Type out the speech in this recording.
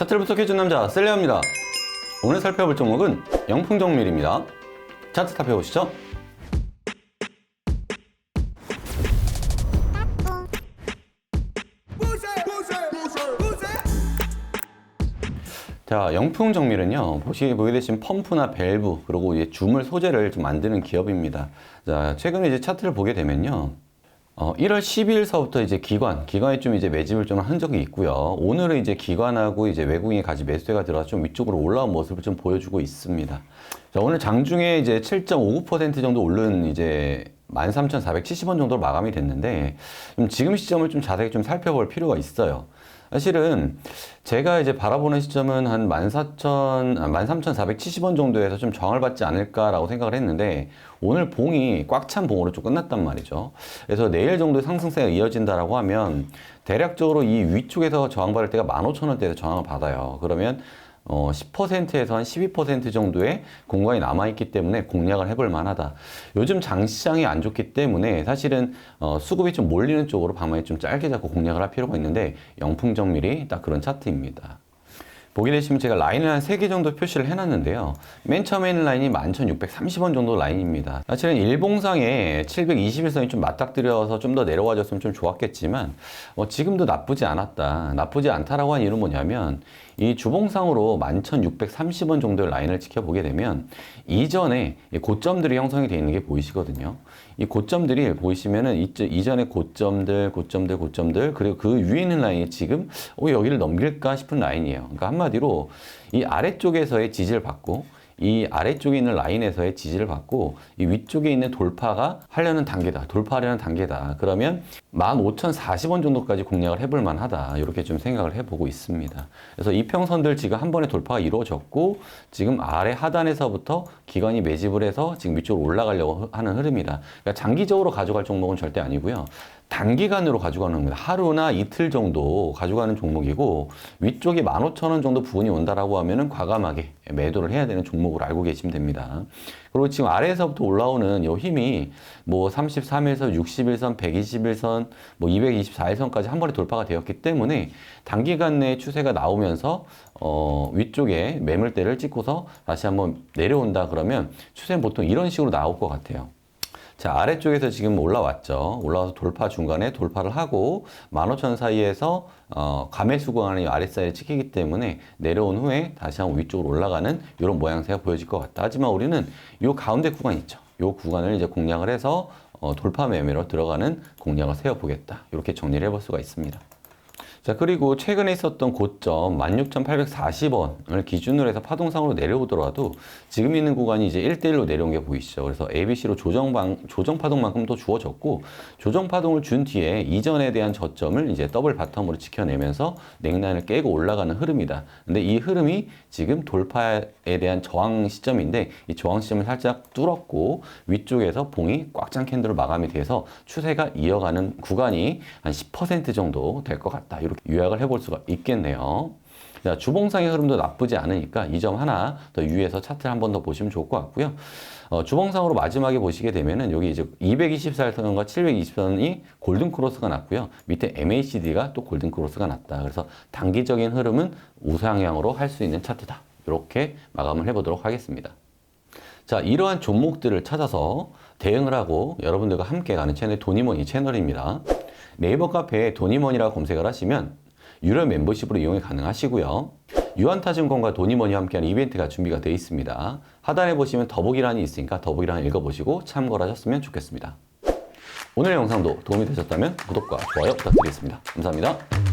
차트를 분석해준 남자 셀레입니다. 오늘 살펴볼 종목은 영풍정밀입니다. 차트 살펴보시죠. 자, 영풍 정밀은요, 보시, 보게 되신 펌프나 밸브, 그리고 이제 주물 소재를 좀 만드는 기업입니다. 자, 최근에 이제 차트를 보게 되면요, 어, 1월 12일서부터 이제 기관, 기관에 좀 이제 매집을 좀 한 적이 있고요. 오늘은 이제 기관하고 이제 외국인이 같이 매수세가 들어서 좀 위쪽으로 올라온 모습을 좀 보여주고 있습니다. 자, 오늘 장중에 이제 7.59% 정도 오른 이제 13,470원 정도로 마감이 됐는데, 좀 지금 시점을 좀 자세히 좀 살펴볼 필요가 있어요. 사실은 제가 이제 바라보는 시점은 한 14,000, 아, 13,470원 정도에서 좀 저항을 받지 않을까라고 생각을 했는데 오늘 봉이 꽉 찬 봉으로 좀 끝났단 말이죠. 그래서 내일 정도 상승세가 이어진다라고 하면 대략적으로 이 위쪽에서 저항받을 때가 15,000원대에서 저항을 받아요. 그러면 어, 10%에서 한 12% 정도의 공간이 남아있기 때문에 공략을 해볼 만하다. 요즘 장시장이 안 좋기 때문에 사실은 어, 수급이 좀 몰리는 쪽으로 방망이 좀 짧게 잡고 공략을 할 필요가 있는데 영풍정밀이 딱 그런 차트입니다. 보게 되시면 제가 라인을 한 3개 정도 표시를 해놨는데요. 맨 처음에 있는 라인이 11,630원 정도 라인입니다. 사실은 일봉상에 721선이 좀 맞닥뜨려서 좀 더 내려와 줬으면 좀 좋았겠지만, 어, 지금도 나쁘지 않았다. 나쁘지 않다라고 한 이유는 뭐냐면, 이 주봉상으로 11,630원 정도의 라인을 지켜보게 되면, 이전에 이 고점들이 형성이 되어 있는 게 보이시거든요. 이 고점들이 보이시면은 이- 이전에 고점들, 고점들, 고점들, 그리고 그 위에 있는 라인이 지금 어, 여기를 넘길까 싶은 라인이에요. 그러니까 한마디로 이 아래쪽에서의 지지를 받고 이 아래쪽에 있는 라인에서의 지지를 받고 이 위쪽에 있는 돌파가 하려는 단계다. 돌파하려는 단계다. 그러면 15,040원 정도까지 공략을 해볼 만하다. 이렇게 좀 생각을 해보고 있습니다. 그래서 이평선들 지금 한 번에 돌파가 이루어졌고 지금 아래 하단에서부터 기관이 매집을 해서 지금 위쪽으로 올라가려고 하는 흐름이다. 그러니까 장기적으로 가져갈 종목은 절대 아니고요. 단기간으로 가져가는 겁니다. 하루나 이틀 정도 가져가는 종목이고 위쪽에 15,000원 정도 부분이 온다라고 하면은 과감하게 매도를 해야 되는 종목으로 알고 계시면 됩니다. 그리고 지금 아래에서부터 올라오는 이 힘이 뭐 33일선, 61선, 121선, 뭐 224일선까지 한 번에 돌파가 되었기 때문에 단기간 내에 추세가 나오면서 어, 위쪽에 매물대를 찍고서 다시 한번 내려온다 그러면 추세는 보통 이런 식으로 나올 것 같아요. 자, 아래쪽에서 지금 올라왔죠. 올라와서 돌파 중간에 돌파를 하고 15,000 사이에서 어, 가매수 구간이 아랫사이에 찍히기 때문에 내려온 후에 다시 한번 위쪽으로 올라가는 이런 모양새가 보여질 것 같다. 하지만 우리는 이 가운데 구간 있죠. 이 구간을 이제 공략을 해서 어, 돌파 매매로 들어가는 공략을 세워보겠다. 이렇게 정리를 해볼 수가 있습니다. 자, 그리고 최근에 있었던 고점 16,840원을 기준으로 해서 파동상으로 내려오더라도 지금 있는 구간이 이제 1대1로 내려온 게 보이시죠. 그래서 ABC로 조정방, 조정파동만큼 또 주어졌고, 조정파동을 준 뒤에 이전에 대한 저점을 이제 더블 바텀으로 지켜내면서 넥라인을 깨고 올라가는 흐름이다. 근데 이 흐름이 지금 돌파에 대한 저항 시점인데, 이 저항 시점을 살짝 뚫었고, 위쪽에서 봉이 꽉 찬 캔들로 마감이 돼서 추세가 이어가는 구간이 한 10% 정도 될 것 같다. 이렇게 요약을 해볼 수가 있겠네요. 자, 주봉상의 흐름도 나쁘지 않으니까 이 점 하나 더 유의해서 차트를 한 번 더 보시면 좋을 것 같고요. 어, 주봉상으로 마지막에 보시게 되면은 여기 이제 224선과 720선이 골든 크로스가 났고요. 밑에 MACD가 또 골든 크로스가 났다. 그래서 단기적인 흐름은 우상향으로 할 수 있는 차트다. 이렇게 마감을 해보도록 하겠습니다. 자, 이러한 종목들을 찾아서 대응을 하고 여러분들과 함께 가는 채널 도니머니 채널입니다. 네이버 카페에 도니머니라고 검색을 하시면 유료 멤버십으로 이용이 가능하시고요. 유한타증권과 도니머니와 함께하는 이벤트가 준비가 되어 있습니다. 하단에 보시면 더보기란이 있으니까 더보기란 읽어보시고 참고를 하셨으면 좋겠습니다. 오늘 영상도 도움이 되셨다면 구독과 좋아요 부탁드리겠습니다. 감사합니다.